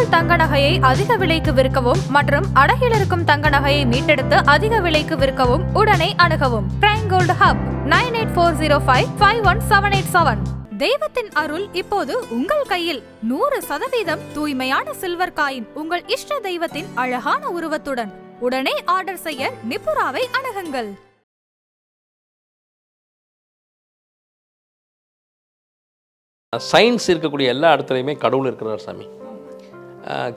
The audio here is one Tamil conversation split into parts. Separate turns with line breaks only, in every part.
உங்கள் தங்க நகையை அதிக விலைக்கு விற்கவும் மற்றும் அடகில் இருக்கும் தங்க நகையை மீட்டெடுத்து அதிக விலைக்கு விற்கவும் உடனே அணுகவும். Prime gold hub nine eight four zero five five one seven eight seven தெய்வத்தின் அருள் இப்போது உங்கள் கையில். நூறு சதவீதம் தூய்மையான சில்வர் காயின் உங்கள் இஷ்ட தெய்வத்தின் அழகான உருவத்துடன். உடனே ஆர்டர் செய்ய நிபுராவை அணுகுங்கள்.
சயின்ஸ் இருக்கக்கூடிய எல்லா இடத்துலையுமே கடவுள் இருக்கிறார் சாமி.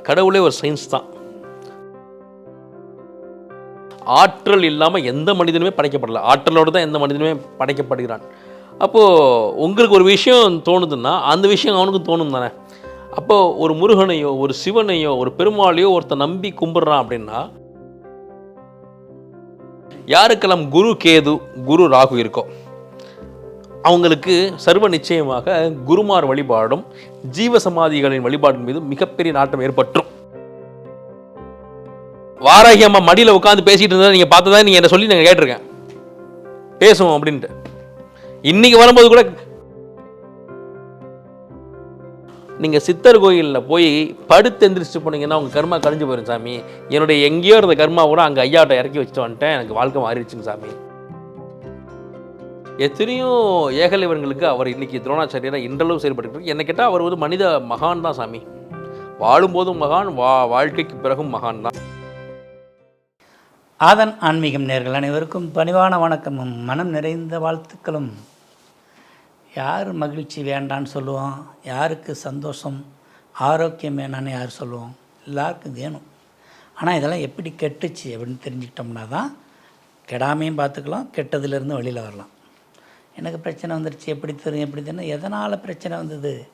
கடவுளே ஒரு சயின்ஸ் தான். ஆற்றல் இல்லாமல் எந்த மனிதனுமே படைக்கப்படல. ஆற்றலோடு தான் எந்த மனிதனுமே படைக்கப்படுகிறான். அப்போது உங்களுக்கு ஒரு விஷயம் தோணுதுன்னா அந்த விஷயம் அவனுக்கும் தோணும் தானே. அப்போது ஒரு முருகனையோ ஒரு சிவனையோ ஒரு பெருமாளையோ ஒருத்தன் நம்பி கும்பிட்றான் அப்படின்னா யாருக்கெல்லாம் குரு கேது குரு ராகு இருக்கோ அவங்களுக்கு சர்வ நிச்சயமாக குருமார் வழிபாடும் ஜீவசமாதிகளின் வழிபாடும் மீது மிகப்பெரிய நாட்டம் ஏற்பட்டுரும் வாராகி அம்மா மடியில் உட்காந்து பேசிட்டு இருந்தா நீங்க பார்த்ததா நீங்க என்ன சொல்லி நாங்கள் கேட்டிருக்கேன். பேசுவோம் அப்படின்ட்டு. இன்னைக்கு வரும்போது கூட நீங்க சித்தர் கோயிலில் போய் படுத்து எந்திரிச்சு போனீங்கன்னா உங்க கர்மா கழிஞ்சு போயிடும் சாமி. என்னுடைய எங்கேயோ இருந்த கர்மா கூட அங்கே ஐயாட்ட இறக்கி வச்சுட்டு வந்துட்டேன். எனக்கு வாழ்க்கை மாறிடுச்சுங்க சாமி. எத்தனையோ ஏகலைவன்களுக்கு அவர் இன்றைக்கி துரோணாச்சாரியராக இன்றளவு செயல்பட்டு என்னை கேட்டால் அவர் ஒரு மனித மகான் தான் சாமி. வாழும்போதும் மகான் வா வாழ்க்கைக்கு பிறகும் மகான் தான்.
ஆதன் ஆன்மீகம் நேர்கள் அனைவருக்கும் பணிவான வணக்கமும் மனம் நிறைந்த வாழ்த்துக்களும். யார் மகிழ்ச்சி வேண்டான்னு சொல்லுவோம் யாருக்கு சந்தோஷம் ஆரோக்கியம் வேணான்னு யார் சொல்லுவோம் எல்லாருக்கும் வேணும். ஆனால் இதெல்லாம் எப்படி கெட்டுச்சு அப்படின்னு தெரிஞ்சுக்கிட்டோம்னா தான் கெடாமையும் பார்த்துக்கலாம் கெட்டதுலேருந்து வெளியில் வரலாம். எனக்கு பிரச்சனை வந்துருச்சு எப்படி தெரியும் எப்படி தெரியும் எதனால் பிரச்சனை வந்தது?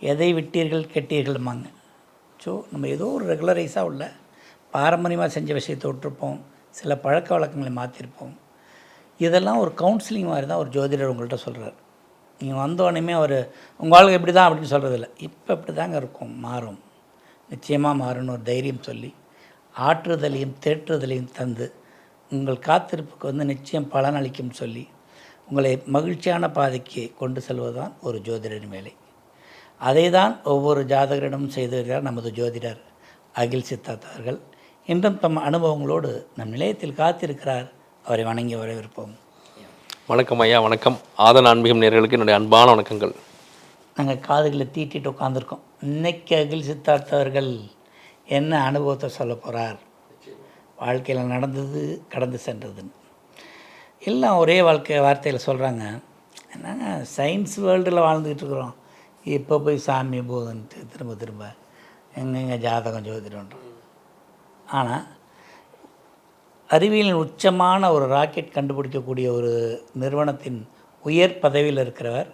எதை விட்டீர்கள் கெட்டீர்கள்மாங்க ஸோ நம்ம ஏதோ ஒரு ரெகுலரைஸாக உள்ள பாரம்பரியமாக செஞ்ச விஷயத்தை விட்டுருப்போம் சில பழக்க வழக்கங்களை மாற்றிருப்போம் இதெல்லாம் ஒரு கவுன்சிலிங் மாதிரி தான் ஒரு ஜோதிடர் உங்கள்கிட்ட சொல்கிறார் நீங்கள் வந்தோடனே அவர் உங்கள் எப்படி இப்படி தான் அப்படின்னு சொல்கிறதில்ல இப்போ இப்படி தாங்க இருக்கும் மாறும். நிச்சயமாக மாறும்னு ஒரு தைரியம் சொல்லி ஆற்றுதலையும் தேற்றுதலையும் தந்து உங்கள் காத்திருப்புக்கு வந்து நிச்சயம் பலனளிக்கும் சொல்லி உங்களை மகிழ்ச்சியான பாதைக்கு கொண்டு செல்வதுதான் ஒரு ஜோதிடரின் வேலை. அதை தான் ஒவ்வொரு ஜாதகரிடமும் செய்து வருகிறார் நமது ஜோதிடர் அகில் சித்தார்த் அவர்கள். இன்றும் தம் அனுபவங்களோடு நம் நிலையத்தில் காத்திருக்கிறார். அவரை வணங்கி வரவேற்போம்.
வணக்கம் ஐயா வணக்கம். ஆதன் ஆன்மீகம் நேர்களுக்கு என்னுடைய அன்பான வணக்கங்கள்.
நாங்கள் காதுகளை தீட்டிட்டு உட்காந்துருக்கோம் இன்னைக்கு அகில் சித்தார்த் அவர்கள் என்ன அனுபவத்தை சொல்ல போகிறார் வாழ்க்கையில் நடந்தது கடந்து சென்றதுன்னு. எல்லாம் ஒரே வாழ்க்கை வார்த்தையில் சொல்கிறாங்க என்னங்க சயின்ஸ் வேர்ல்டில் வாழ்ந்துக்கிட்டு இருக்கிறோம். இப்போ போய் சாமி போகுதுன்ட்டு திரும்ப திரும்ப எங்கெங்கே ஜாதகம் ஜோதிடன்றோம் ஆனால் அறிவியலின் உச்சமான ஒரு ராக்கெட் கண்டுபிடிக்கக்கூடிய ஒரு நிறுவனத்தின் உயர் பதவியில் இருக்கிறவர்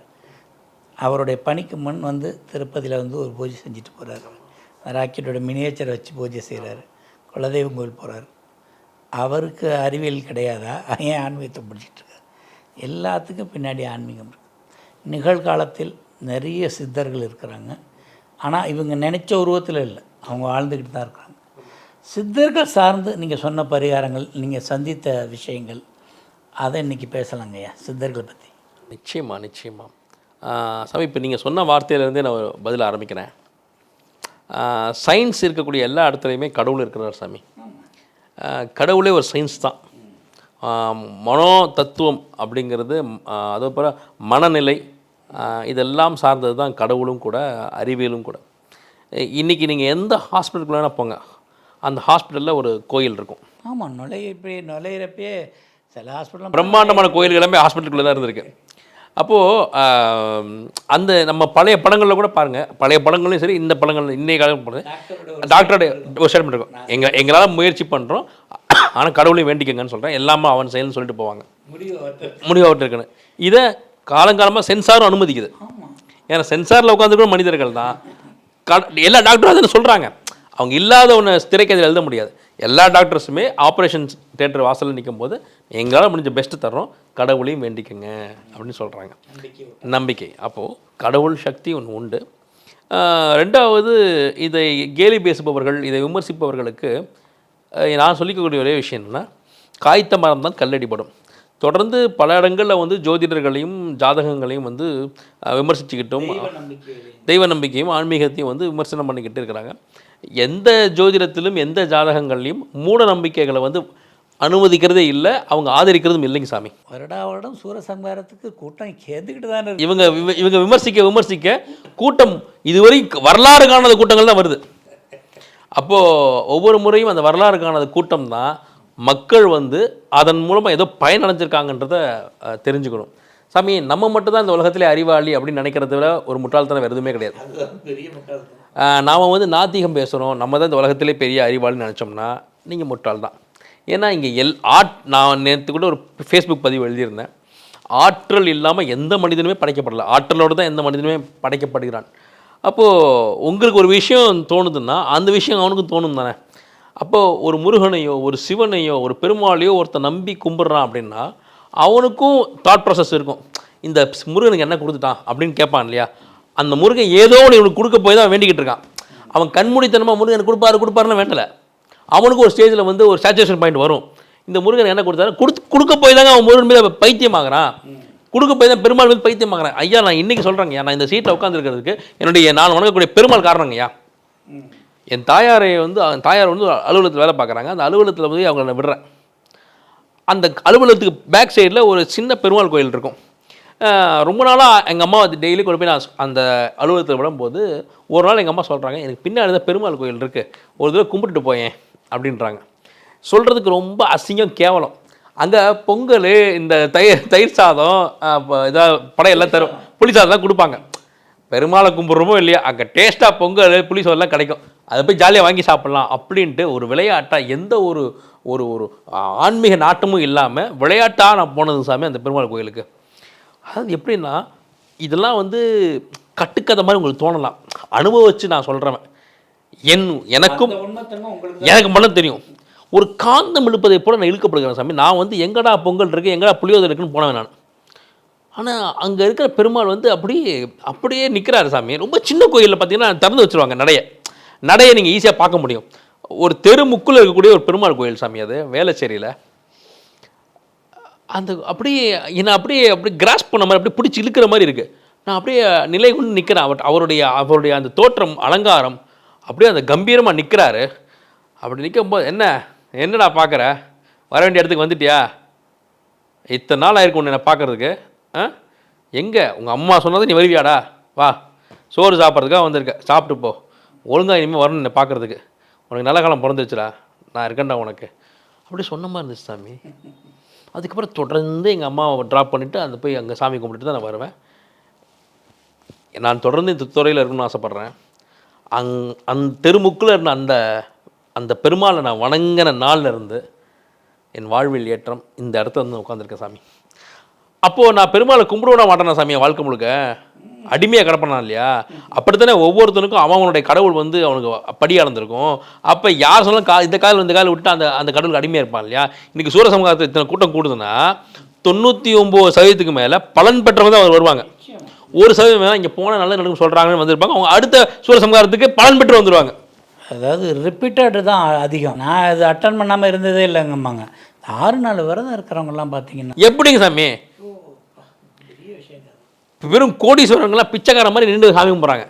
அவருடைய பணிக்கு முன் வந்து திருப்பதியில் வந்து ஒரு பூஜை செஞ்சுட்டு போகிறார் ராக்கெட்டோட மினியேச்சரை வச்சு பூஜை செய்கிறாரு குலதெய்வம் கோயில் போகிறார் அவருக்கு அறிவியல் கிடையாதா? ஏன் ஆன்மீகத்தை பிடிச்சிட்டுருக்கார் எல்லாத்துக்கும் பின்னாடி ஆன்மீகம் இருக்குது நிகழ்காலத்தில் நிறைய சித்தர்கள் இருக்கிறாங்க. ஆனால் இவங்க நினச்ச உருவத்தில் இல்லை. அவங்க வாழ்ந்துக்கிட்டு தான் இருக்கிறாங்க சித்தர்கள் சார்ந்து நீங்கள் சொன்ன பரிகாரங்கள் நீங்கள் சந்தித்த விஷயங்கள் அதை இன்றைக்கி பேசலாங்கய்யா சித்தர்கள் பற்றி
நிச்சயமாக நிச்சயமாக சாமி இப்போ நீங்கள் சொன்ன வார்த்தையிலேருந்தே நான் பதில் ஆரம்பிக்கிறேன். சயின்ஸ் இருக்கக்கூடிய எல்லா இடத்துலையுமே கடவுள் இருக்கிறார் சாமி. கடவுளே ஒரு சயின்ஸ் தான். மனோ தத்துவம் அப்படிங்கிறது அதே போல் மனநிலை இதெல்லாம் சார்ந்தது தான் கடவுளும் கூட அறிவியலும் கூட. இன்றைக்கி நீங்கள் எந்த ஹாஸ்பிட்டலுக்கு வேணால் போங்க. அந்த ஹாஸ்பிட்டலில் ஒரு கோயில் இருக்கும்.
ஆமாம் நுழைய நுழையிறப்பே சில ஹாஸ்பிட்டல்
பிரம்மாண்டமான கோயில் எல்லாமே ஹாஸ்பிட்டலுக்குள்ளே தான் இருந்திருக்கு. அப்போது அந்த நம்ம பழைய படங்களில் கூட பாருங்கள் பழைய படங்களையும் சரி இந்த படங்கள் இன்னைய காலம் டாக்டரோட ஒரு ஸ்டேட்மெண்ட் இருக்கும். எங்கள் எங்களால் முயற்சி பண்ணுறோம் ஆனால் கடவுளையும் வேண்டிக்கங்கன்னு சொல்கிறேன் எல்லாமே அவன் செயல்னு சொல்லிட்டு போவாங்க.
முடிவு
முடிவாகிட்டு இருக்குன்னு இதை காலங்காலமாக சென்சாரும் அனுமதிக்குது. ஏன்னா சென்சாரில் உட்காந்துருக்கிற மனிதர்கள் தான். கட- எல்லா டாக்டரும் அதை சொல்கிறாங்க அவங்க இல்லாத ஒன்று திரைக்கதையில் எழுத முடியாது. எல்லா டாக்டர்ஸுமே ஆப்ரேஷன் தேட்டர் வாசலில் நிற்கும் போது எங்களால் முடிஞ்ச பெஸ்ட்டு தர்றோம். கடவுளையும் வேண்டிக்கங்க அப்படின்னு சொல்கிறாங்க நம்பிக்கை. அப்போது கடவுள் சக்தி ஒன்று உண்டு. ரெண்டாவது இதை கேலி பேசுபவர்கள் இதை விமர்சிப்பவர்களுக்கு நான் சொல்லிக்கக்கூடிய ஒரே விஷயம் என்னென்னா காய்த்த மரம் தான் கல்லடிப்படும் தொடர்ந்து பல இடங்களில் வந்து ஜோதிடர்களையும் ஜாதகங்களையும் வந்து விமர்சிச்சுக்கிட்டும் தெய்வ நம்பிக்கையும் ஆன்மீகத்தையும் வந்து விமர்சனம் பண்ணிக்கிட்டு இருக்கிறாங்க. எந்த ஜோதிடத்திலும் எந்த ஜாதகங்கள்லையும் மூட நம்பிக்கைகளை வந்து அனுமதிக்கிறதே இல்லை அவங்க ஆதரிக்கிறதும் இல்லைங்க சாமி.
வருடா வருடம் சூரசம்ஹாரத்துக்கு கூட்டம் கேந்துக்கிட்டு தானே
இவங்க இவ- இவங்க விமர்சிக்க விமர்சிக்க கூட்டம் இதுவரை வரலாறு காணாத கூட்டங்கள் தான் வருது. அப்போது ஒவ்வொரு முறையும் அந்த வரலாறு காணாத கூட்டம் தான் மக்கள் வந்து அதன் மூலமாக ஏதோ பயனடைஞ்சிருக்காங்கன்றத அஹ், தெரிஞ்சுக்கணும். சாமி நம்ம மட்டும் தான் இந்த உலகத்திலே அறிவாளி அப்படின்னு நினைக்கிறத விட ஒரு முட்டாள்தனம் வேறு எதுவுமே கிடையாது. நாம் வந்து நாத்திகம் பேசுகிறோம் நம்ம தான் இந்த உலகத்திலே பெரிய அறிவாளின்னு நினச்சோம்னா நீங்கள் முட்டாள் தான் ஏன்னா இங்கே எல் ஆட் நான் நேற்று கூட ஒரு ஃபேஸ்புக் பதிவு எழுதியிருந்தேன். ஆற்றல் இல்லாமல் எந்த மனிதனுமே படைக்கப்படலை. ஆற்றலோடு தான் எந்த மனிதனுமே படைக்கப்படுகிறான். அப்போது உங்களுக்கு ஒரு விஷயம் தோணுதுன்னா அந்த விஷயம் அவனுக்கும் தோணும் தானே. அப்போது ஒரு முருகனையோ ஒரு சிவனையோ ஒரு பெருமாளையோ ஒருத்தன் நம்பி கும்பிட்றான் அப்படின்னா அவனுக்கும் தாட் ப்ராசஸ் இருக்கும். இந்த முருகனுக்கு என்ன கொடுத்துட்டான் அப்படின்னு கேட்பான் இல்லையா? அந்த முருகன் ஏதோ ஒன்று இவனுக்கு கொடுக்க போய் தான் வேண்டிக்கிட்டு இருக்கான். அவன் கண்மூடித்தனமாக முருகன் கொடுப்பாரு கொடுப்பாருன்னு வேண்டலை. அவனுக்கு ஒரு ஸ்டேஜில் வந்து ஒரு சேச்சுரேஷன் பாயிண்ட் வரும். இந்த முருகன் என்ன கொடுத்தாரு? கொடுத்து கொடுக்க போய் தாங்க அவன் முருகன் மீது பைத்தியமாகறான் கொடுக்க போய் தான் பெருமாள் மீது பைத்தியமாகறான் ஐயா நான் இன்றைக்கி சொல்கிறேங்க நான் இந்த சீட்டில் உட்காந்துருக்கிறதுக்கு என்னுடைய நான் வணங்கக்கூடிய பெருமாள் காரணங்கய்யா என் தாயாரை வந்து அவன் தாயார் வந்து அலுவலகத்தில் வேலை பார்க்குறாங்க. அந்த அலுவலகத்தில் போய் அவங்கள நான் விடுறேன். அந்த அலுவலகத்துக்கு பேக் சைடில் ஒரு சின்ன பெருமாள் கோயில் இருக்கும். ரொம்ப நாளாக எங்கள் அம்மா வந்து டெய்லி கொண்டு போய் நான் அந்த அலுவலகத்தில் விடும்போது ஒரு நாள் எங்கள் அம்மா சொல்கிறாங்க எனக்கு பின்னாடி தான் பெருமாள் கோயில் இருக்குது ஒரு தடவை கும்பிட்டுட்டு போயேன். அப்படின்றாங்க. சொல்கிறதுக்கு ரொம்ப அசிங்கம் கேவலம். அங்கே பொங்கல் இந்த தயிர் தயிர் சாதம் இதாக படையெல்லாம் தரும். புளி சாதம் தான் கொடுப்பாங்க. பெருமாளை கும்பிட்றோமோ இல்லையா அங்கே டேஸ்ட்டாக பொங்கல் புளி சாதம்லாம் கிடைக்கும். அதை போய் ஜாலியாக வாங்கி சாப்பிட்லாம் அப்படின்ட்டு ஒரு விளையாட்டாக எந்த ஒரு ஒரு ஒரு ஆன்மீக நாட்டமும் இல்லாமல் விளையாட்டாக நான் போனது சாமி அந்த பெருமாள் கோயிலுக்கு. அதாவது எப்படின்னா இதெல்லாம் வந்து கட்டுக்கதை மாதிரி உங்களுக்கு தோணலாம். அனுபவிச்சு நான் சொல்கிறவன் என் எனக்கும் எனக்கு மட்டும் தெரியும். ஒரு காந்தம் இழுப்பதை போல நான் இழுக்கப்படுகிறேன் சாமி. நான் வந்து எங்கடா பொங்கல் இருக்குது எங்கடா புளியோதரை இருக்குன்னு போனவன் நான். ஆனால் அங்கே இருக்கிற பெருமாள் வந்து அப்படியே அப்படியே நிற்கிறாரு சாமி. ரொம்ப சின்ன கோயிலில் பார்த்தீங்கன்னா திறந்து வச்சுருவாங்க நடைய. நடையை நீங்கள் ஈஸியாக பார்க்க முடியும். ஒரு தெரு முக்குல இருக்கக்கூடிய ஒரு பெருமாள் கோயில் சாமி அது வேளச்சேரியில். அந்த அப்படியே என்னை அப்படியே அப்படி கிராஸ் பண்ண மாதிரி அப்படியே பிடிச்சி இழுக்கிற மாதிரி இருக்குது நான் அப்படியே நிலை கொண்டு நிற்கிறேன் அவர் அவருடைய அவருடைய அந்த தோற்றம் அலங்காரம் அப்படியே அந்த கம்பீரமாக நிற்கிறாரு அப்படி நிற்கும்போது என்ன என்னடா பார்க்குற? வர வேண்டிய இடத்துக்கு வந்துட்டியா? இத்தனை நாள் ஆயிருக்கும் உன்னை பார்க்குறதுக்கு. ஆ? எங்கே? உங்கள் அம்மா சொன்னது நீ வருவியாடா? வா. சோறு சாப்பிட்றதுக்காக வந்திருக்க. சாப்பிட்டு போ. ஒழுங்காக இனிமேல் வரணும் என்னை பார்க்குறதுக்கு. உனக்கு நல்ல காலம் பிறந்துருச்சுடா. நான் இருக்கேன்டா உனக்கு. அப்படி சொன்ன மாதிரி இருந்துச்சு சாமி. அதுக்கப்புறம் தொடர்ந்து எங்கள் அம்மாவை ட்ராப் பண்ணிவிட்டு அந்த போய் அங்கே சாமி கும்பிட்டுட்டு தான் நான் வருவேன். நான் தொடர்ந்து இந்த துறையில் இருக்கணும்னு ஆசைப்பட்றேன். அங் அந்த தெருமுக்கில் இருந்த அந்த அந்த பெருமாளை நான் வணங்கின நாளில் இருந்து என் வாழ்வில் ஏற்றம் இந்த இடத்துல வந்து உட்காந்துருக்கேன் சாமி. அப்போது நான் பெருமாளை கும்பிடுவா மாட்டேன் சாமி வாழ்க்கை முழுக்க? அடிமையாக கிடப்பனா இல்லையா? அப்படித்தானே ஒவ்வொருத்தனுக்கும் அவன் அவனுடைய கடவுள் வந்து அவனுக்கு படியாக இருந்திருக்கும் அப்போ யார் சொன்னாலும் கா இந்த காலம் இந்த காலம் விட்டு அந்த அந்த கடவுளுக்கு அடிமையாக இருப்பான் இல்லையா? இன்றைக்கி சூரசமூகத்தில் இத்தனை கூட்டம் கூடுதுன்னா தொண்ணூற்றி ஒம்பது சதவீதத்துக்கு மேலே பலன் பெற்றவங்க தான் அவர் வருவாங்க. ஒரு சதவீதம் இங்கே போனால் நல்ல நடக்கும் சொல்கிறாங்கன்னு வந்திருப்பாங்க. அவங்க அடுத்த சூரசம்ஹாரத்துக்கு பலன் பெற்று வந்துடுவாங்க
அதாவது ரிப்பீட்டட் தான் அதிகம். நான் இது அட்டன் பண்ணாமல் இருந்ததே இல்லைங்கம்மாங்க ஆறு நாள் விரதம் இருக்கிறவங்கலாம் பார்த்தீங்கன்னா
எப்படிங்க சாமி? வெறும் கோடீஸ்வரங்களாம் பிச்சைக்கார மாதிரி நின்று சாமி கும்பிட்றாங்க.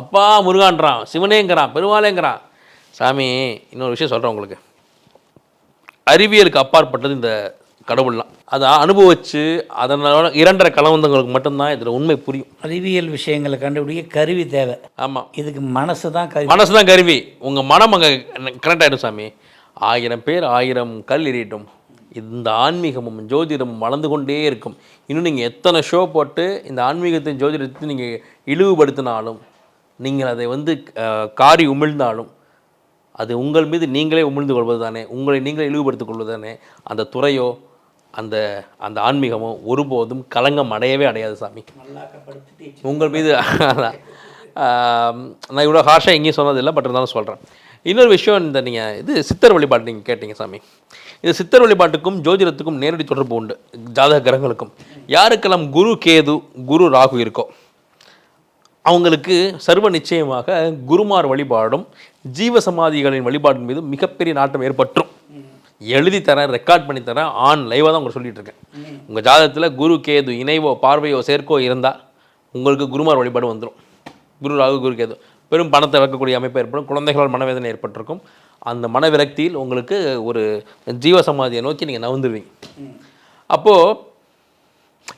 அப்பா முருகான்றான் சிவனேங்கிறான் பெருமாளேங்கிறான். சாமி இன்னொரு விஷயம் சொல்கிறேன் உங்களுக்கு. அறிவியலுக்கு அப்பாற்பட்டது இந்த கடவுள்லாம். அதை அனுபவிச்சு அதனோட இரண்டரை கலவந்தங்களுக்கு மட்டும்தான் இதில் உண்மை புரியும்.
அறிவியல் விஷயங்களை கண்டுபிடிக்க கருவி தேவை.
ஆமாம்
இதுக்கு மனசு தான் கருவி.
மனசு தான் கருவி. உங்கள் மனம் அங்கே கனெக்ட் ஆகிடும் சாமி. ஆயிரம் பேர் ஆயிரம் கல் எறியட்டும். இந்த ஆன்மீகமும் ஜோதிடமும் வளர்ந்து கொண்டே இருக்கும். இன்னும் நீங்கள் எத்தனை ஷோ போட்டு இந்த ஆன்மீகத்தையும் ஜோதிடத்தையும் நீங்கள் இழிவுபடுத்தினாலும் நீங்கள் அதை வந்து காரி உமிழ்ந்தாலும் அது உங்கள் மீது நீங்களே உமிழ்ந்து கொள்வது தானே உங்களை நீங்களே இழிவுபடுத்திக் கொள்வது தானே அந்த துறையோ அந்த அந்த ஆன்மீகமோ ஒருபோதும் களங்கம் அடையவே அடையாது சாமி. உங்கள் மீது நான் இவ்வளோ ஹார்ஷாக எங்கேயும் சொன்னதில்லை பட் இருந்தாலும் சொல்கிறேன் இன்னொரு விஷயம் இந்த நீங்கள் இது சித்தர் வழிபாடு நீங்கள் கேட்டீங்க சாமி. இது சித்தர் வழிபாட்டுக்கும் ஜோதிடத்துக்கும் நேரடி தொடர்பு உண்டு ஜாதக கிரகங்களுக்கும். யாருக்கெல்லாம் குரு கேது குரு ராகு இருக்கோ அவங்களுக்கு சர்வ நிச்சயமாக குருமார் வழிபாடும் ஜீவ சமாதிகளின் வழிபாட்டின் மீது மிகப்பெரிய நாட்டம் ஏற்பற்றும். எழுதி தரேன் ரெக்கார்ட் பண்ணி தரேன் ஆன் லைவாக தான் உங்களுக்கு சொல்லிட்டு இருக்கேன். உங்கள் ஜாதகத்தில் குரு கேது இணைவோ பார்வையோ சேர்க்கோ இருந்தால் உங்களுக்கு குருமார் வழிபாடு வந்துடும் குரு ராகு குரு கேது. பெரும் பணத்தை வைக்கக்கூடிய அமைப்பு ஏற்படும். குழந்தைகளால் மனவேதனை ஏற்பட்டிருக்கும். அந்த மனவிரக்தியில் உங்களுக்கு ஒரு ஜீவசமாதியை நோக்கி நீங்கள் நவுந்துருவீங்க அப்போது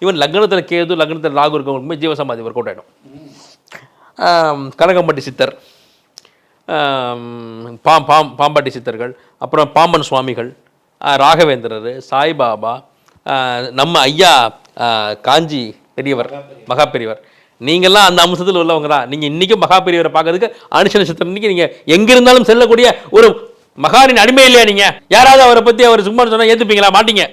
ஈவன் லக்னத்தில் கேது லக்னத்தில் ராகு இருக்கவங்களுக்குமே ஜீவசமாதி ஒர்க் அவுட் ஆகிடும் கனகம்பட்டி சித்தர். பாம் பாம் பாம்பாட்டி சித்தர்கள் அப்புறம் பாம்பன் சுவாமிகள் ராகவேந்திரர் சாய்பாபா நம்ம ஐயா காஞ்சி பெரியவர் மகா பெரியவர் நீங்கள்லாம் அந்த அம்சத்தில் உள்ளவங்க தான் நீங்கள் இன்றைக்கும் மகா பெரியவரை பார்க்கறதுக்கு அனுஷ நட்சத்திரம் இன்றைக்கி நீங்கள் எங்கே இருந்தாலும் செல்லக்கூடிய ஒரு மகானின் அடிமை இல்லையா நீங்கள் யாராவது அவரை பற்றி அவர் சும்மா சொன்னால் ஏற்றுப்பீங்களா மாட்டீங்க.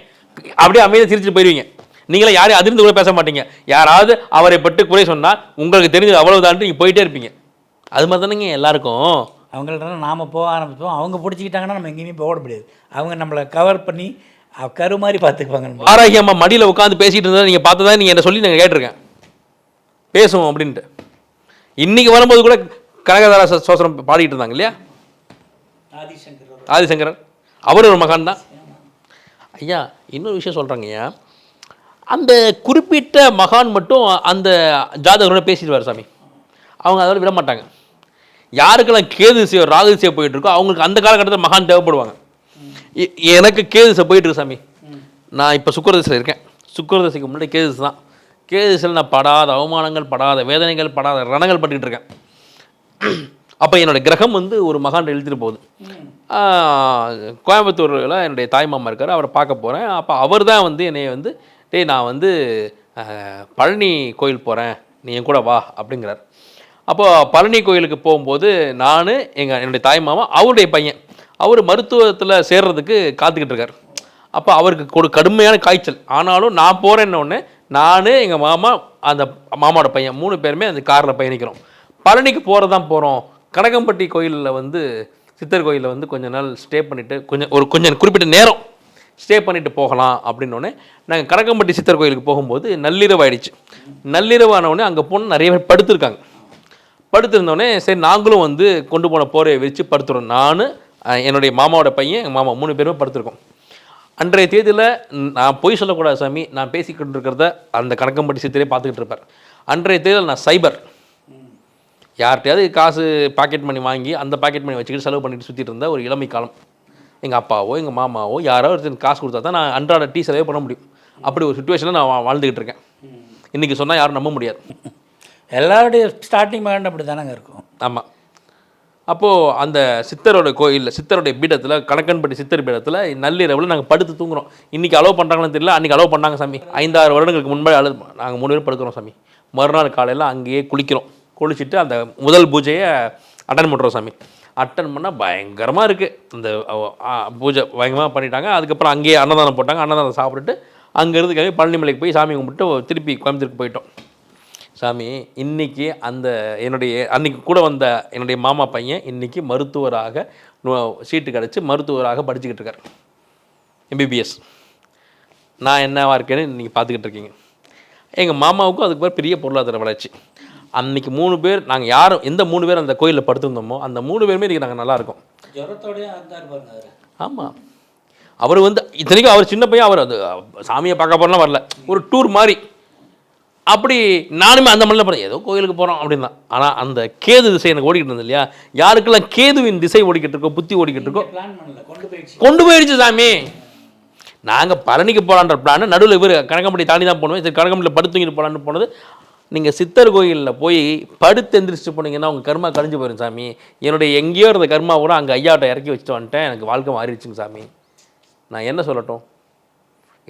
அப்படியே அமைதியை சிரிச்சுட்டு போயிடுவீங்க நீங்களே யாரையும் அதிர்ந்து கூட பேச மாட்டீங்க. யாராவது அவரை பற்றி குறை சொன்னால் உங்களுக்கு தெரிஞ்சது அவ்வளவுதான் நீங்கள் போயிட்டே இருப்பீங்க. அது மாதிரி தானேங்க எல்லாருக்கும்.
அவங்கள்ட்ட நாம் போக ஆரம்பிச்சோம் அவங்க பிடிச்சிக்கிட்டாங்கன்னா நம்ம எங்கேயுமே போட முடியாது. அவங்க நம்மளை கவர் பண்ணி கரு மாதிரி பார்த்துக்குவாங்க.
ஆராகி அம்மா மடியில் உட்காந்து பேசிட்டு இருந்தா நீங்கள் பார்த்ததா நீங்கள் என்ன சொல்லி நீங்கள் கேட்டிருக்கேன். பேசுவோம் அப்படின்ட்டு. இன்னைக்கு வரும்போது கூட கனகதார சோசனம் பாடிட்டு இருந்தாங்க இல்லையா? ஆதிசங்கரர். அவர் ஒரு மகான் தான். ஐயா இன்னொரு விஷயம் சொல்கிறாங்கய்யா அந்த குறிப்பிட்ட மகான் மட்டும் அந்த ஜாதகரோட பேசிடுவார் சாமி. அவங்க அதோட விட மாட்டாங்க. யாருக்கெல்லாம் கேது செய்ய ராகு செய்ய போயிட்டு இருக்கோ அவங்களுக்கு அந்த காலகட்டத்தில் மகான் தேவைப்படுவாங்க. எ- எனக்கு கேது திசை போயிட்டு இருக்கு சாமி. நான் இப்போ சுக்கரதிசையில் இருக்கேன். சுக்கரதிசைக்கு முன்னாடி கேது தான். கேது திசையில் நான் படாத அவமானங்கள் படாத வேதனைகள் படாத ரணங்கள் பட்டுக்கிட்டு இருக்கேன். அப்போ என்னோடய கிரகம் வந்து ஒரு மகான் எழுதிட்டு போகுது. கோயம்புத்தூரில் என்னுடைய தாய்மாமா இருக்கார் அவரை பார்க்க போகிறேன் அப்போ அவர் தான் வந்து என்னை வந்து டேய் நான் வந்து பழனி கோயில் போகிறேன் நீ என் கூட வா அப்படிங்கிறார். அப்போ பழனி கோயிலுக்கு போகும்போது நான் எங்கள் என்னுடைய தாய் மாமா அவருடைய பையன் அவர் மருத்துவத்தில் சேர்றதுக்கு காத்துக்கிட்டு இருக்கார். அப்போ அவருக்கு கொடு கடுமையான காய்ச்சல். ஆனாலும் நான் போகிறேன்னொன்னே நான் எங்கள் மாமா அந்த மாமாவோட பையன் மூணு பேருமே அந்த காரில் பயணிக்கிறோம். பழனிக்கு போகிறது தான் போகிறோம் கனகம்பட்டி கோயிலில் வந்து சித்தர் கோயிலில் வந்து கொஞ்ச நாள் ஸ்டே பண்ணிவிட்டு கொஞ்சம் ஒரு கொஞ்சம் குறிப்பிட்ட நேரம் ஸ்டே பண்ணிவிட்டு போகலாம் அப்படின்னோடனே நாங்கள் கனகம்பட்டி சித்தர் கோயிலுக்கு போகும்போது நள்ளிரவு ஆயிடுச்சு. நள்ளிரவு ஆனவுடனே அங்கே போனால் நிறைய பேர் படுத்திருக்காங்க. படுத்திருந்தோடனே சரி நாங்களும் வந்து கொண்டு போன போரையை வச்சு படுத்துறோம். நான் என்னுடைய மாமாவோட பையன் எங்கள் மாமா மூணு பேருமே படுத்திருக்கோம். அன்றைய தேதியில் நான் பொய் சொல்லக்கூடாது சாமி நான் பேசிக்கிட்டு இருக்கிறத அந்த கணக்கம்பட்டி சித்திரே பார்த்துக்கிட்டு இருப்பார். அன்றைய தேதியில் நான் சைபர். யார்கிட்டயாவது காசு பாக்கெட் மணி வாங்கி அந்த பாக்கெட் மணி வச்சுக்கிட்டு செலவு பண்ணிட்டு சுற்றிட்டு இருந்த ஒரு இளமை காலம். எங்கள் அப்பாவோ எங்கள் மாமாவோ யாரோ ஒருத்தர் காசு கொடுத்தா தான் நான் அன்றாட டீ செலவே பண்ண முடியும். அப்படி ஒரு சுச்சுவேஷனில் நான் வாழ்ந்துக்கிட்டு இருக்கேன். இன்றைக்கி சொன்னால் யாரும் நம்ப முடியாது.
எல்லாருடைய ஸ்டார்டிங் பாயிண்ட் அப்படி தானங்க இருக்கும்.
ஆமாம் அப்போது அந்த சித்தரோட கோயிலில் சித்தருடைய பீடத்தில் கணக்கன்பட்டி சித்தர் பீடத்தில் நள்ளிரவில் நாங்கள் படுத்து தூங்குறோம். இன்றைக்கி அலோவ் பண்ணுறாங்கன்னு தெரியல அன்றைக்கி அலோவ் பண்ணாங்க சாமி. ஐந்தாறு வருடங்களுக்கு முன்பே அழு நாங்கள் மூணு பேர் படுக்கிறோம் சாமி. மறுநாள் காலையில் அங்கேயே குளிக்கிறோம். குளிச்சுட்டு அந்த முதல் பூஜையை அட்டன் பண்ணுறோம் சாமி. அட்டன் பண்ணால் பயங்கரமாக இருக்குது அந்த பூஜை பயங்கரமாக பண்ணிட்டாங்க. அதுக்கப்புறம் அங்கேயே அன்னதானம் போட்டாங்க. அன்னதானம் சாப்பிட்டுட்டு அங்கேருந்து கிளம்பி பழனிமலைக்கு போய் சாமி கும்பிட்டு திருப்பி கோயம்புத்தூருக்கு போயிட்டோம். சாமி இன்னைக்கு அந்த என்னுடைய அன்னைக்கு கூட வந்த என்னுடைய மாமா பையன் இன்னைக்கு மருத்துவராக நு- சீட்டு கிடச்சி மருத்துவராக படிச்சுக்கிட்டு இருக்கார். எம்பிபிஎஸ் நான் என்னவா இருக்கேன்னு நீங்கள் பார்த்துக்கிட்டு இருக்கீங்க. எங்கள் மாமாவுக்கும் அதுக்கு பேர் பெரிய பொருளாதார வளர்ச்சி. அன்னைக்கு மூணு பேர் நாங்கள் யாரும் எந்த மூணு பேர் அந்த கோயிலில் படுத்திருந்தோமோ அந்த மூணு பேருமே இன்றைக்கி நாங்கள் நல்லா இருக்கோம்.
ஜுரத்தோடய இருந்தார் பாருங்க அவர்.
ஆமாம் அவர் வந்து இத்தனைக்கும் அவர் சின்ன பையன் அவர் அது சாமியை பார்க்க போறலாம் வரல. ஒரு டூர் மாதிரி. அப்படி நானுமே அந்த மண்ணில் போனேன் ஏதோ கோயிலுக்கு போகிறோம் அப்படின்னு தான் ஆனால் அந்த கேது திசை எனக்கு ஓடிக்கிட்டு இருந்தது இல்லையா? யாருக்கெல்லாம் கேதுவின் திசை ஓடிக்கிட்டு இருக்கோ புத்தி ஓடிக்கிட்டு இருக்கோ?
கொண்டு போயிடுச்சு.
சாமி. நாங்கள் பழனிக்கு போகலான்ற பிளான் நடுவில் இவர் கனகம்பட்டி தாண்டி தான் போனோம். சரி கனகம்பட்டியில் படுத்து தூங்கிட்டு போகலான்னு போனது. நீங்கள் சித்தர் கோயிலில் போய் படுத்து எந்திரிச்சு போனீங்கன்னா உங்கள் கர்மா கழிஞ்சு போயிடும் சாமி. என்னுடைய எங்கேயோ இருந்த கர்மா கூட அங்கே ஐயாட்ட இறக்கி வச்சுட்டு வந்துட்டேன். எனக்கு வாழ்க்கை மாறிடுச்சுங்க சாமி. நான் என்ன சொல்லட்டும்?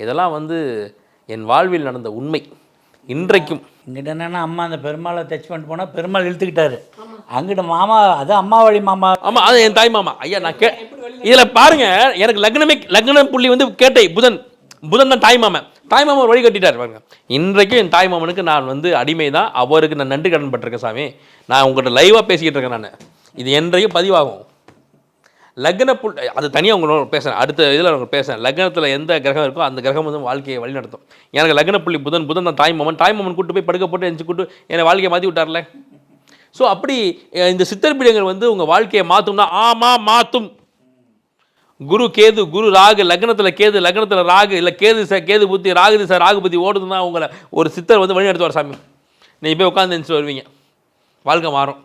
இதெல்லாம் வந்து என் வாழ்வில் நடந்த உண்மை. இன்றைக்கும்.
இங்கிட்ட என்னன்னா அம்மா அந்த பெருமாளை டச் பண்ணிட்டு போனால் பெருமாள் இழுத்துக்கிட்டாரு. அங்கிட்ட மாமா அது அம்மா வழி மாமா.
ஆமாம் அது என் தாய் மாமா. ஐயா நான் கே இதில் பாருங்க எனக்கு லக்னமே லக்ன புள்ளி வந்து கேட்டை புதன். புதன் தான் தாய் மாமன் தாய் ஒரு வழி கட்டிட்டார் பாருங்க. இன்றைக்கும் என் தாய் மாமனுக்கு நான் வந்து அடிமை தான் அவருக்கு நான் நன்றி கடன் பட்டிருக்கேன் சாமி. நான் உங்கள்கிட்ட லைவாக பேசிக்கிட்டு இருக்கேன் நான். இது என்றைக்கும் பதிவாகும். லக்ன புல் அது தனியாக உங்களோட பேசுகிறேன் அடுத்த இதில் அவங்க பேசுகிறேன் லக்னத்தில் எந்த கிரகம் இருக்கோ அந்த கிரகம் வந்து வாழ்க்கையை வழிநடத்தும். எனக்கு லக்ன புள்ளி புதன் புதன் தான் தாய் மாமன். தாய் மாமன் கூட்டு போய் படுக்க போட்டு எஞ்சி கூட்டு என்னை வாழ்க்கையை மாற்றி விட்டார்ல? ஸோ அப்படி இந்த சித்தர் பீடங்கள் வந்து உங்கள் வாழ்க்கையை மாற்றும்னா ஆமாம் மாற்றும் குரு கேது குரு ராகு லக்னத்தில் கேது லக்னத்தில் ராகு இல்லை கேது சார் கேது புத்தி ராகு சார் ராகு புத்தி ஓடுதுன்னா உங்களை ஒரு சித்தர் வந்து வழி நடத்துவார் சாமி. நீங்கள் போய் உட்காந்து நினச்சி வருவீங்க. வாழ்க்கை மாறும்.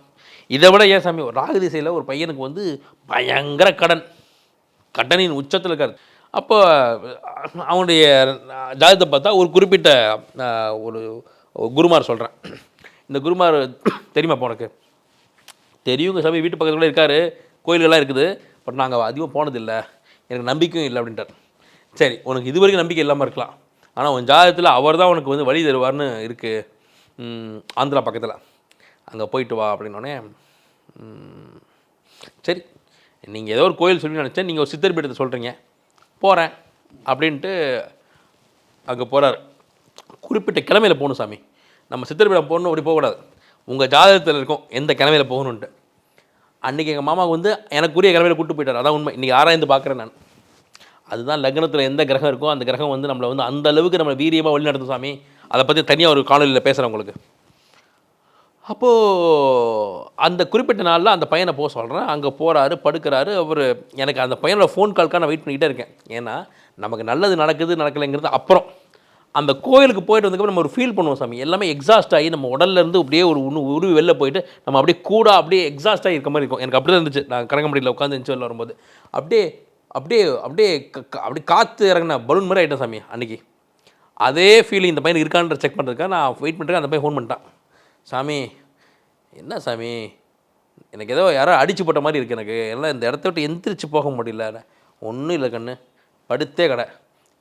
இதை விட ஏன் சாமி ராகு திசையில் ஒரு பையனுக்கு வந்து பயங்கர கடன். கடனின் உச்சத்தில் இருக்கார். அப்போ அவனுடைய ஜாதகத்தை பார்த்தா ஒரு குறிப்பிட்ட ஒரு குருமார் சொல்கிறேன் இந்த குருமார் தெரியுமா உனக்கு? தெரியுங்க சாமி வீட்டு பக்கத்தில் இருக்கார். கோயில்கள்லாம் இருக்குது. பட் நாங்கள் அதிகம் போனதில்லை. எனக்கு நம்பிக்கையும் இல்லை அப்படின்ட்டார். சரி உனக்கு இது வரைக்கும் நம்பிக்கை இல்லாமல் இருக்கலாம். ஆனால் உன் ஜாதகத்தில் அவர் தான் உனக்கு வந்து வழி தருவார்னு இருக்குது ஆந்திரா பக்கத்தில். அங்கே போயிட்டு வா அப்படின்னோடனே சரி நீங்கள் ஏதோ ஒரு கோயில் சொல்லி நினச்சேன் நீங்கள் ஒரு சித்தர் பீடத்தை சொல்கிறீங்க போகிறேன் அப்படின்ட்டு அங்கே போகிறார் குறிப்பிட்ட கிழமையில் போகணும் சாமி. நம்ம சித்திரப்பீடம் போகணும் அப்படி போகக்கூடாது. உங்கள் ஜாதகத்தில் இருக்கும் எந்த கிழமையில் போகணுன்ட்டு அன்றைக்கி எங்கள் மாமா வந்து எனக்குரிய கிழமையில் கூட்டு போயிட்டார். அதான் உண்மை. இன்றைக்கி ஆராய்ந்து பார்க்குறேன் நான். அதுதான் லக்னத்தில் எந்த கிரகம் இருக்கோ அந்த கிரகம் வந்து நம்மளை வந்து அந்த அளவுக்கு நம்மளை வீரியமாக வழிநடத்தும் சாமி. அதை பற்றி தனியாக ஒரு காணொலியில் பேசுகிறேன் உங்களுக்கு. அப்போது அந்த குறிப்பிட்ட நாளில் அந்த பையனை போக சொல்கிறேன் அங்கே போகிறாரு படுக்கிறாரு. அவர் எனக்கு அந்த பையனோட ஃபோன் கால்க்காக நான் வெயிட் பண்ணிக்கிட்டே இருக்கேன். ஏன்னா நமக்கு நல்லது நடக்குது நடக்கலைங்கிறது அப்புறம். அந்த கோயிலுக்கு போயிட்டு வந்ததுக்கப்புறம் நம்ம ஒரு ஃபீல் பண்ணுவோம் சாமி. எல்லாமே எக்ஸாஸ்ட் ஆகி நம்ம உடல்லேருந்து அப்படியே ஒரு உணவு உருவி வெளில போயிட்டு நம்ம அப்படியே கூட அப்படியே எக்ஸாஸ்ட் ஆகி இருக்க மாதிரி இருக்கும். எனக்கு அப்படி தான் இருந்துச்சு. நான் கரங்கம்படியில் உட்காந்து இருந்துச்சு வெளில வரும்போது. அப்படியே அப்படியே அப்படியே க- அப்படியே காற்று இறங்கின பலூன் மாதிரி ஆகிட்டேன் சாமி அன்னைக்கு. அதே ஃபீலிங் இந்த பையன் இருக்கான்ற செக் பண்ணுறதுக்காக நான் வெயிட் பண்ணுறேன் அந்த பையன் ஃபோன் பண்ணிட்டான். சாமி என்ன சாமி? எனக்கு ஏதோ யாரோ அடிச்சு போட்ட மாதிரி இருக்குது எனக்கு. எல்லாம் இந்த இடத்த விட்டு எந்திரிச்சு போக முடியல. ஒன்றும் இல்லை கண்ணு. படுத்தே கடை.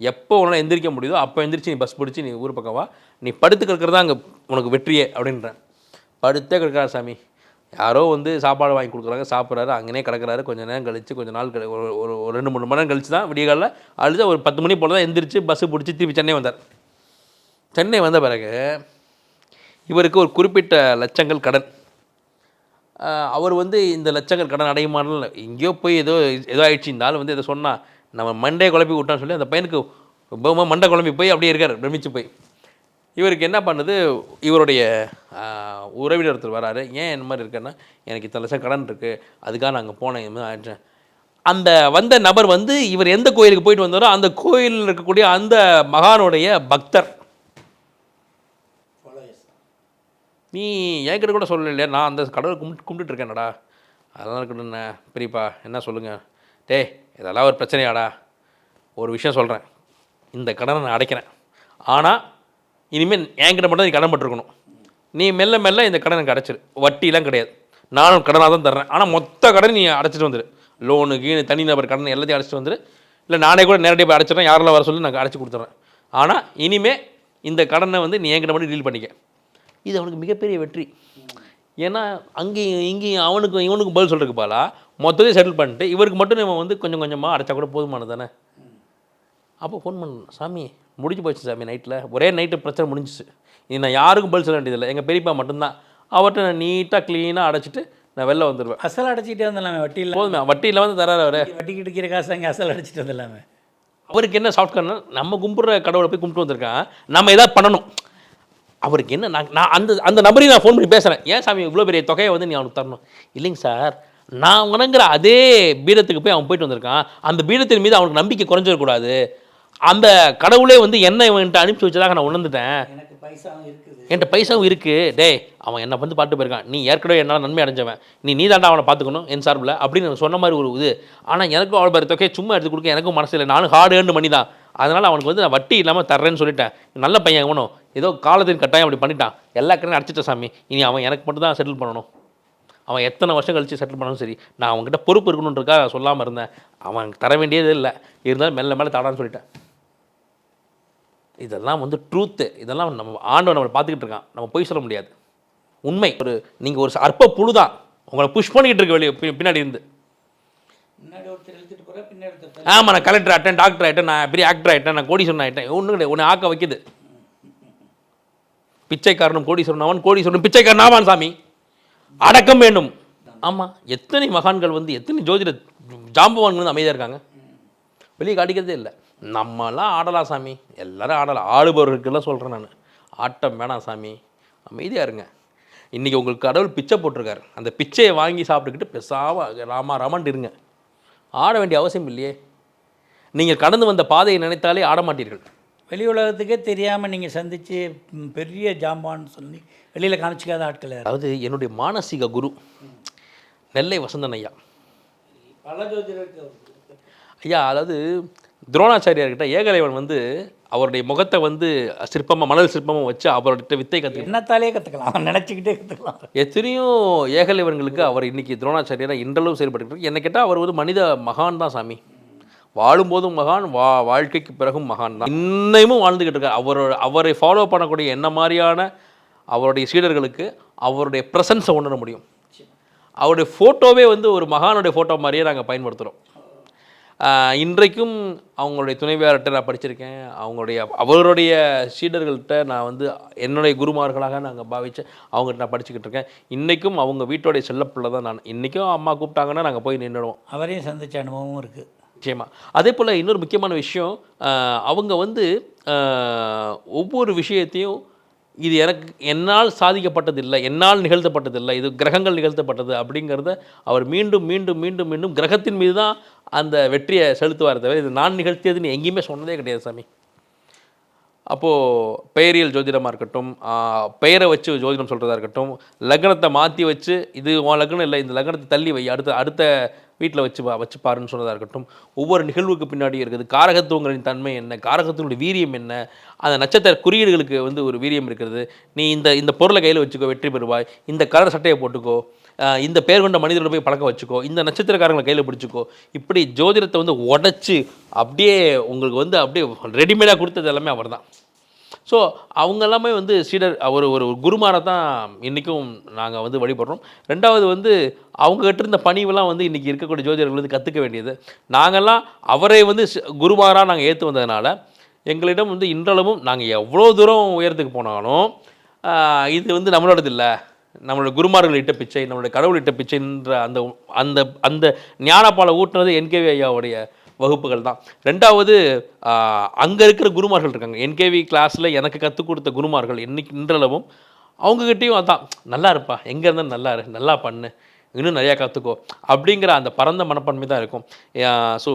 எப்போ உன்னால் எந்திரிக்க முடியுதோ அப்போ எந்திரிச்சு நீ பஸ் பிடிச்சி நீ ஊர் பக்கம் வா. நீ படுத்து கிடக்கிறது தான் அங்கே உனக்கு வெற்றியே அப்படின்றேன். படுத்தே கிடக்கிறார் சாமி. யாரோ வந்து சாப்பாடு வாங்கி கொடுக்குறாங்க சாப்பிட்றாரு அங்கேயே கிடக்கிறாரு. கொஞ்சம் நேரம் கழிச்சு கொஞ்சம் நாள் கழி ஒரு ஒரு ரெண்டு மூணு மணி நேரம் கழிச்சு தான் விடிய காலையில் அழுது ஒரு பத்து மணி போல் தான் எந்திரிச்சு பஸ்ஸு பிடிச்சி திருப்பி சென்னை வந்தார். சென்னை வந்த பிறகு இவருக்கு ஒரு குறிப்பிட்ட லட்சங்கள் கடன். அவர் வந்து இந்த லட்சங்கள் கடன் அடையுமானால் எங்கேயோ போய் ஏதோ ஏதோ ஆயிடுச்சு. இருந்தாலும் வந்து எதை சொன்னால் நம்ம மண்டே குழப்பி விட்டான்னு சொல்லி அந்த பையனுக்கு ரொம்ப மண்டை குழம்பி போய் அப்படியே இருக்கார் பிரமிச்சு போய். இவருக்கு என்ன பண்ணுது? இவருடைய உறவினர் ஒருத்தர் வராரு. ஏன் இந்த மாதிரி இருக்கேன்னா எனக்கு இத்தனை லட்சம் கடன் இருக்குது அதுக்காக நாங்கள் அங்கே போனேன் ஆயிடுச்சு மாதிரி ஆயிடுச்சேன் அந்த வந்த நபர் வந்து இவர் எந்த கோயிலுக்கு போயிட்டு வந்தாரோ அந்த கோயிலில் இருக்கக்கூடிய அந்த மகானுடைய பக்தர். நீ என்கிட்ட கூட சொல்லலையே நான் அந்த கடவுளை கும்பிட்டு கும்பிட்டுருக்கேன்டா அதெல்லாம் இருக்கட்டும்ண்ணே பெரியப்பா என்ன சொல்லுங்கள் டேய் இதெல்லாம் ஒரு பிரச்சனையாடா. ஒரு விஷயம் சொல்கிறேன் இந்த கடனை நான் அடைக்கிறேன். ஆனால் இனிமேல் என்கிட்ட மட்டும் நீ கடன் பட்டிருக்கணும். நீ மெல்ல மெல்ல இந்த கடன் எனக்கு அடைச்சிரு. வட்டிலாம் கிடையாது. நானும் கடனாக தான் தர்றேன். ஆனால் மொத்த கடன் நீ அடைச்சிட்டு வந்துடு லோனு கீனு தனிநபர் கடன் எல்லாத்தையும் அடைச்சிட்டு வந்துரு. இல்லை நானே கூட நேரடியாக போய் அடைச்சிடுறேன். யாரெல்லாம் வர சொல்லி நான் அடைச்சி கொடுத்துட்றேன். ஆனால் இனிமேல் இந்த கடனை வந்து நீ என்கிட்ட மட்டும் டீல் பண்ணிக்க. இது அவனுக்கு மிகப்பெரிய வெற்றி. ஏன்னா அங்கேயும் இங்கேயும் அவனுக்கும் இவனுக்கும் பதில் சொல்கிறதுக்கு பாலா மொத்தத்தையும் செட்டில் பண்ணிட்டு இவருக்கு மட்டும் நம்ம வந்து கொஞ்சம் கொஞ்சமாக அடைச்சா கூட போதுமானது தானே? அப்போ ஃபோன் பண்ண சாமி முடிஞ்சு போச்சு சாமி நைட்டில் ஒரே நைட்டு பிரச்சனை முடிஞ்சிச்சு. இனி நான் யாருக்கும் பதில் சொல்ல வேண்டியதில்லை. எங்கள் பெரியப்பா மட்டும்தான். அவர்கிட்ட நான் நீட்டாக க்ளீனாக அடைச்சிட்டு நான் வெளில வந்துடுவேன்
அசல் அடைச்சிட்டே வந்துடலாமே வட்டி இல்லை
போதுமே வட்டி இல்லாமல் வந்து தராரு அவரு.
வட்டி கிடைக்கிற காசு அங்கே அசல் அடைச்சிட்டு வந்துடலாமே.
அவருக்கு என்ன சாஃப்ட் கார்னர் நம்ம கும்பிட்ற கடவுளை போய் கும்பிட்டு வந்திருக்கான். நம்ம ஏதாவது பண்ணணும். அவருக்கு என்ன நான் நான் அந்த அந்த நபரையும் நான் ஃபோன் பண்ணி பேசுகிறேன் ஏன் சாமி இவ்வளோ பெரிய தொகையை வந்து நீ அவனுக்கு தரணும்? இல்லைங்க சார். நான் வணங்குற அதே பீடத்துக்கு போய் அவன் போயிட்டு வந்திருக்கான். அந்த பீடத்தின் மீது அவனுக்கு நம்பிக்கை குறைஞ்சிடக்கூடாது. அந்த கடவுளே வந்து என்ன இவன்ட்டு அனுப்பிச்சி வச்சதாக நான் உணர்ந்துட்டேன். என்கிட்ட பைசாவும் இருக்குது டேய் அவன் என்னை வந்து பார்த்து போயிருக்கான். நீ ஏற்கனவே என்னால் நன்மை அடைஞ்சவன். நீ நீ தாண்டா அவனை பார்த்துக்கணும் என் சார்பில் அப்படின்னு சொன்ன மாதிரி ஒரு இது. ஆனால் எனக்கும் அவள் பேர் தொகையை சும்மா எடுத்து கொடுக்க. எனக்கும் மனசு இல்லை. நானும் ஹார்டு ஏர்ன் பண்ணி தான். அதனால் அவனுக்கு வந்து நான் வட்டி இல்லாமல் தர்றேன்னு சொல்லிட்டேன். நல்ல பையன் இவனும் ஏதோ காலத்தின் கட்டாயம் அப்படி பண்ணிட்டான். எல்லா கடையும் அடிச்சிட்ட சாமி. இனி அவன் எனக்கு மட்டும் தான் செட்டில் பண்ணணும். அவன் எத்தனை வருஷம் கழிச்சு செட்டில் பண்ணாலும் சரி நான் அவன்கிட்ட பொறுப்பு இருக்கணுன்றக்காக சொல்லாமல் இருந்தேன். அவன் தர வேண்டியது இல்லை. இருந்தாலும் மெல்ல மேலே தடான்னு சொல்லிட்டேன். இதெல்லாம் வந்து ட்ரூத்து இதெல்லாம் நம்ம ஆண்டவன் நம்மளை பார்த்துக்கிட்டு இருக்கான். நம்ம போய் சொல்ல முடியாது. உண்மை. ஒரு நீங்கள் ஒரு அற்ப புழு தான். உங்களை புஷ் பண்ணிக்கிட்டு இருக்க வெளியே பின்னாடி இருந்து. ஆமாம் நான் கலெக்டர் ஆகிட்டேன் டாக்டர் ஆகிட்டேன் நான் பெரிய ஆக்டர் ஆகிட்டேன் நான் கோடீஸ்வரன் ஆகிட்டேன் ஒன்றும் கிடையாது. உன்னை ஆக்க வைக்குது. பிச்சைக்காரனும் கோடீஸ்வரன் அவன் கோடீஸ்வரன் பிச்சைக்காரன் ஆவான் சாமி. அடக்கம் வேண்டும். ஆமாம் எத்தனை மகான்கள் வந்து எத்தனை ஜோதிட ஜாம்பவான்கள் வந்து அமைதியாக இருக்காங்க? வெளியே காட்டிக்கிறதே இல்லை. நம்மலாம் ஆடலாம் சாமி. எல்லாரும் ஆடலாம் ஆடுபவர்களுக்கெல்லாம் சொல்கிறேன் நான். ஆட்டம் வேணாம் சாமி. அமைதியாக இருங்க. இன்றைக்கி உங்களுக்கு கடவுள் பிச்சை போட்டிருக்காரு. அந்த பிச்சையை வாங்கி சாப்பிட்டுக்கிட்டு பெசாவ ராமா ராமான்ட்டு இருங்க. ஆட வேண்டிய அவசியம் இல்லையே. நீங்கள் கடந்து வந்த பாதையை நினைத்தாலே ஆட மாட்டீர்கள்.
வெளி உலகத்துக்கே தெரியாமல் நீங்கள் சந்தித்து பெரிய ஜாம்பான்னு சொல்லி வெளியில் காமிச்சிக்காத ஆட்கள்
அதாவது என்னுடைய மானசீக குரு நெல்லை வசந்தன் ஐயா. ஐயா அதாவது துரோணாச்சாரியார்கிட்ட ஏகலைவன் வந்து அவருடைய முகத்தை வந்து சிற்பமாக மணல் சிற்பமாக வச்சு அவர்கிட்ட வித்தை கற்று
எண்ணத்தாலே கற்றுக்கலாம் நினச்சிக்கிட்டே கற்றுக்கலாம்
எத்தனையோ ஏகலைவன்களுக்கு அவர் இன்னைக்கு துரோணாச்சாரியாராக இன்றளவு செயல்பட்டு என்னை கேட்டால் அவர் வந்து மனித மகான் தான் சாமி. வாழும்போதும் மகான் வா வாழ்க்கைக்கு பிறகும் மகான் தான். இன்னமும் வாழ்ந்துக்கிட்டு இருக்கார். அவர் அவரை ஃபாலோ பண்ணக்கூடிய என்ன மாதிரியான அவருடைய சீடர்களுக்கு அவருடைய ப்ரெசன்ஸை உணர முடியும். அவருடைய ஃபோட்டோவே வந்து ஒரு மகானுடைய ஃபோட்டோ மாதிரியே நாங்கள் பயன்படுத்துகிறோம் இன்றைக்கும் அவங்களுடைய துணைவியார்கிட்ட நான் படிச்சிருக்கேன். அவங்களுடைய அவருடைய சீடர்கள்ட்ட நான் வந்து என்னுடைய குருமார்களாக நாங்கள் பாவிச்சு அவங்ககிட்ட நான் படிச்சுக்கிட்டு இருக்கேன். இன்றைக்கும் அவங்க வீட்டோடைய செல்லப்பிள்ளை தான் நான் இன்றைக்கும் அம்மா கூப்பிட்டாங்கன்னா நாங்கள் போய் நின்றுடுவோம்
அவரையும் சந்திச்ச அனுபவமும் இருக்குது
நிச்சயமா. அதே போல் இன்னொரு முக்கியமான விஷயம் அவங்க வந்து ஒவ்வொரு விஷயத்தையும் இது எனக்கு என்னால் சாதிக்கப்பட்டதில்லை என்னால் நிகழ்த்தப்பட்டதில்லை இது கிரகங்கள் நிகழ்த்தப்பட்டது அப்படிங்கிறத அவர் மீண்டும் மீண்டும் மீண்டும் மீண்டும் கிரகத்தின் மீது தான் அந்த வெற்றியை செலுத்துவார் தவிர இது நான் நிகழ்த்தியதுன்னு எங்கேயுமே சொன்னதே கிடையாது சாமி. அப்போது பெயரியல் ஜோதிடமாக இருக்கட்டும் பெயரை வச்சு ஜோதிடம் சொல்கிறதா இருக்கட்டும் லக்னத்தை மாற்றி வச்சு இது உன் லக்னம் இல்லை இந்த லக்னத்தை தள்ளி வை அடுத்த அடுத்த வீட்டில் வச்சு பா வச்சு பாருன்னு சொன்னதாக இருக்கட்டும். ஒவ்வொரு நிகழ்வுக்கு பின்னாடி இருக்குது. காரகத்துவங்களின் தன்மை என்ன? காரகத்தினுடைய வீரியம் என்ன? அந்த நட்சத்திர குறியீடுகளுக்கு வந்து ஒரு வீரியம் இருக்கிறது. நீ இந்த இந்த பொருளை கையில் வச்சுக்கோ வெற்றி பெறுவாய். இந்த கலர் சட்டையை போட்டுக்கோ. இந்த பேர் கொண்ட மனிதர்களை போய் பழக்க வச்சுக்கோ. இந்த நட்சத்திரக்காரங்களை கையில் பிடிச்சிக்கோ. இப்படி ஜோதிடத்தை வந்து உடச்சி அப்படியே உங்களுக்கு வந்து அப்படியே ரெடிமேடாக கொடுத்தது எல்லாமே அவர் தான் ஸோ அவங்க எல்லாமே வந்து சீடர் ஒரு ஒரு குருமாரை தான் இன்றைக்கும் நாங்கள் வந்து வழிபடுறோம். ரெண்டாவது வந்து அவங்ககிட்ட இருந்த பணிவெல்லாம் வந்து இன்றைக்கி இருக்கக்கூடிய ஜோதிடர்கள் வந்து கற்றுக்க வேண்டியது. நாங்கள்லாம் அவரை வந்து குருமாராக நாங்கள் ஏற்று வந்ததுனால எங்களிடம் வந்து இன்றளவும் நாங்கள் எவ்வளோ தூரம் உயரத்துக்கு போனாலும் இது வந்து நம்மளோடது இல்லை. நம்மளோட குருமார்கள் இட்ட பிச்சை நம்மளுடைய கடவுள் இட்ட பிச்சைன்ற அந்த அந்த அந்த ஞானப்பாலை ஊட்டினது என்கேவி ஐயாவுடைய வகுப்புகள் தான். ரெண்டாவது அங்கே இருக்கிற குருமார்கள் இருக்காங்க. என்கேவி கிளாஸில் எனக்கு கற்றுக் கொடுத்த குருமார்கள் இன்னைக்கு இன்றளவும் அவங்கக்கிட்டேயும் அதான் நல்லா இருப்பா எங்கே இருந்தாலும் நல்லா இரு நல்லா பண்ணு இன்னும் நிறையா கற்றுக்கோ அப்படிங்கிற அந்த பரந்த மனப்பான்மை தான் இருக்கும். ஸோ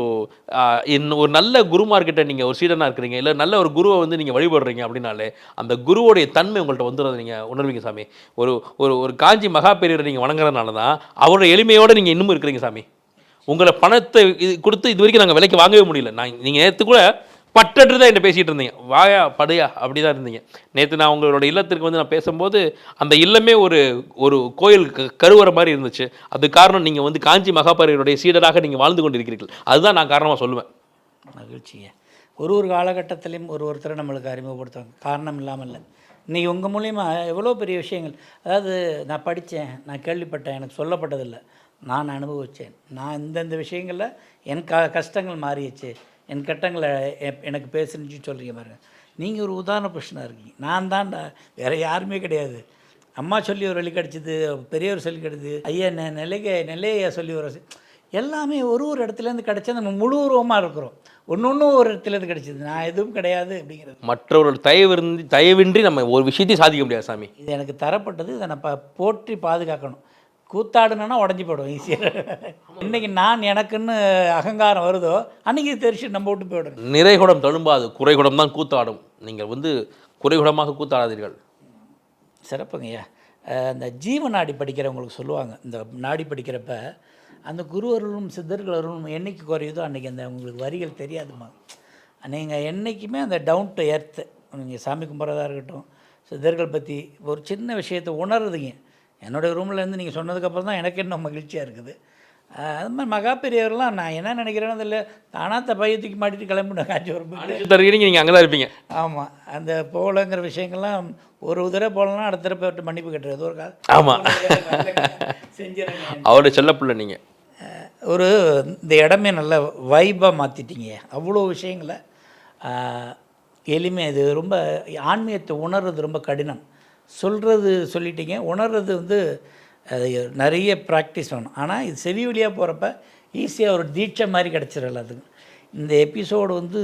இன் ஒரு நல்ல குருமார்கிட்ட நீங்கள் ஒரு சீடனாக இருக்கிறீங்க இல்லை நல்ல ஒரு குருவை வந்து நீங்கள் வழிபடுறீங்க அப்படின்னாலே அந்த குருவோடைய தன்மை உங்கள்கிட்ட வந்துடுறது நீங்கள் உணர்வீங்க சாமி. ஒரு ஒரு ஒரு காஞ்சி மகா பெரியரை நீங்கள் வணங்குறதுனால தான் அவரோட எளிமையோடு நீங்கள் இன்னமும் இருக்கிறீங்க சாமி. உங்களை பணத்தை இது கொடுத்து இது வரைக்கும் நாங்கள் விலைக்கு வாங்கவே முடியல. நான் நீங்கள் நேற்று கூட பட்டற்று தான் என்ன பேசிகிட்டு இருந்தீங்க. வாயா படையா அப்படி தான் இருந்தீங்க. நேற்று நான் உங்களோட இல்லத்திற்கு வந்து நான் பேசும்போது அந்த இல்லமே ஒரு ஒரு கோயில் க- கருவுற மாதிரி இருந்துச்சு. அது காரணம் நீங்கள் வந்து காஞ்சி மகாபரிவருடைய சீடராக நீங்கள் வாழ்ந்து கொண்டிருக்கிறீர்கள். அதுதான் நான் காரணமாக சொல்லுவேன்.
மகிழ்ச்சிங்க. ஒரு ஒரு காலகட்டத்திலையும் ஒரு ஒருத்தரை நம்மளுக்கு அறிமுகப்படுத்துவாங்க. காரணம் இல்லாமல் இல்லை இன்றைக்கி உங்கள் மூலிமா எவ்வளோ பெரிய விஷயங்கள். அதாவது நான் படித்தேன் நான் கேள்விப்பட்டேன் எனக்கு சொல்லப்பட்டதில்லை. நான் அனுபவித்தேன் நான் இந்தந்த விஷயங்களில் என் க கஷ்டங்கள் மாறிடுச்சு. என் கட்டங்களை எனக்கு பேசுனுச்சு சொல்கிறீங்க பாருங்க. நீங்கள் ஒரு உதாரண புருஷனாக இருக்கீங்க. நான் தான் வேறு யாருமே கிடையாது. அம்மா சொல்லி ஒரு வழி கிடச்சிது பெரியவர் சொல்லி கிடச்சிது ஐயா நெ நெல்லைக்க நெல்லையா சொல்லி ஒரு எல்லாமே ஒரு ஒரு இடத்துலேருந்து கிடச்சா நம்ம முழு உருவமாக இருக்கிறோம். ஒன்று ஒன்று ஒரு இடத்துலேருந்து கிடச்சிது. நான் எதுவும் கிடையாது அப்படிங்கிறது.
மற்றவர்கள் தயவின்றி தயவின்றி நம்ம ஒரு விஷயத்தையும் சாதிக்க முடியாது சாமி.
இது எனக்கு தரப்பட்டது. இதை நான் ப- போற்றி பாதுகாக்கணும். கூத்தாடுனா உடஞ்சி போயிடும் ஈஸியாக இன்றைக்கி நான் எனக்குன்னு அகங்காரம் வருதோ அன்றைக்கி தெரிச்சு நம்ம விட்டு போயிடணும்
நிறைகுடம் தழும்பாது குறைகுடம் தான் கூத்தாடும். நீங்கள் வந்து குறைகுடமாக கூத்தாடாதீர்கள்.
சிறப்புங்கய்யா இந்த ஜீவ நாடி படிக்கிறவங்களுக்கு சொல்லுவாங்க இந்த நாடி படிக்கிறப்ப அந்த குருவர்களும் சித்தர்களும் என்னைக்கு குறையுதோ அன்றைக்கி அந்த உங்களுக்கு வரிகள் தெரியாதுமா நீங்கள் என்றைக்குமே அந்த டவுன் டு எர்த்து நீங்கள் சாமி கும்பிட்றதா இருக்கட்டும் சித்தர்கள் பற்றி ஒரு சின்ன விஷயத்தை உணருதுங்க என்னுடைய ரூமில் இருந்து நீங்கள் சொன்னதுக்கப்புறம் தான் எனக்கு இன்னும் மகிழ்ச்சியாக இருக்குது. அது மாதிரி மகா பெரியவர்கள்லாம் நான் என்ன நினைக்கிறேன்னு அதில் தானாத்த பையத்துக்கு மாட்டிட்டு கிளம்பினேன் காஞ்சிபுரம் போயிட்டு.
தருகிறீங்க நீங்கள் அங்கே தான் இருப்பீங்க.
ஆமாம் அந்த போகலங்கிற விஷயங்கள்லாம் ஒரு தடவை போகலன்னா அடுத்த தடவை விட்டு மன்னிப்பு கட்டுறது. ஒரு கால்
ஆமாம்
செஞ்சிடறேன்
அவருடைய செல்லப்பிள்ளை நீங்கள்
ஒரு இந்த இடமே நல்ல வைபாக மாற்றிட்டீங்க அவ்வளோ விஷயங்களை எளிமை இது ரொம்ப ஆன்மீகத்தை உணர்றது ரொம்ப கடினம். சொல்கிறது சொல்லிட்டீங்க உணர்றது வந்து நிறைய ப்ராக்டிஸ் வேணும். ஆனால் இது செவி வழியாக போகிறப்ப ஈஸியாக ஒரு தீட்சை மாதிரி கிடச்சிடல அதுக்கு இந்த எபிசோடு வந்து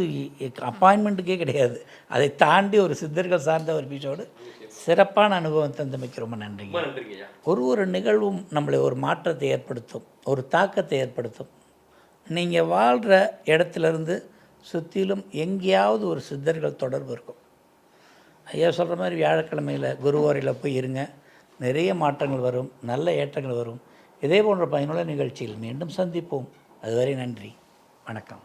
அப்பாயின்மெண்ட்டுக்கே கிடையாது. அதை தாண்டி ஒரு சித்தர்கள் சார்ந்த ஒரு எபிசோடு சிறப்பான அனுபவம் தந்தமைக்கு ரொம்ப
நன்றிங்க.
ஒரு ஒரு நிகழ்வும் நம்மளை ஒரு மாற்றத்தை ஏற்படுத்தும் ஒரு தாக்கத்தை ஏற்படுத்தும். நீங்கள் வாழ்கிற இடத்துலேருந்து சுற்றிலும் எங்கேயாவது ஒரு சித்தர்கள் தொடர்பு இருக்கும். ஐயா சொல்கிற மாதிரி வியாழக்கிழமையில் குருவாரியில் போய் இருங்க. நிறைய மாற்றங்கள் வரும் நல்ல ஏற்றங்கள் வரும். இதே போன்ற பயனுள்ள நிகழ்ச்சியில் மீண்டும் சந்திப்போம். அதுவரை நன்றி. வணக்கம்.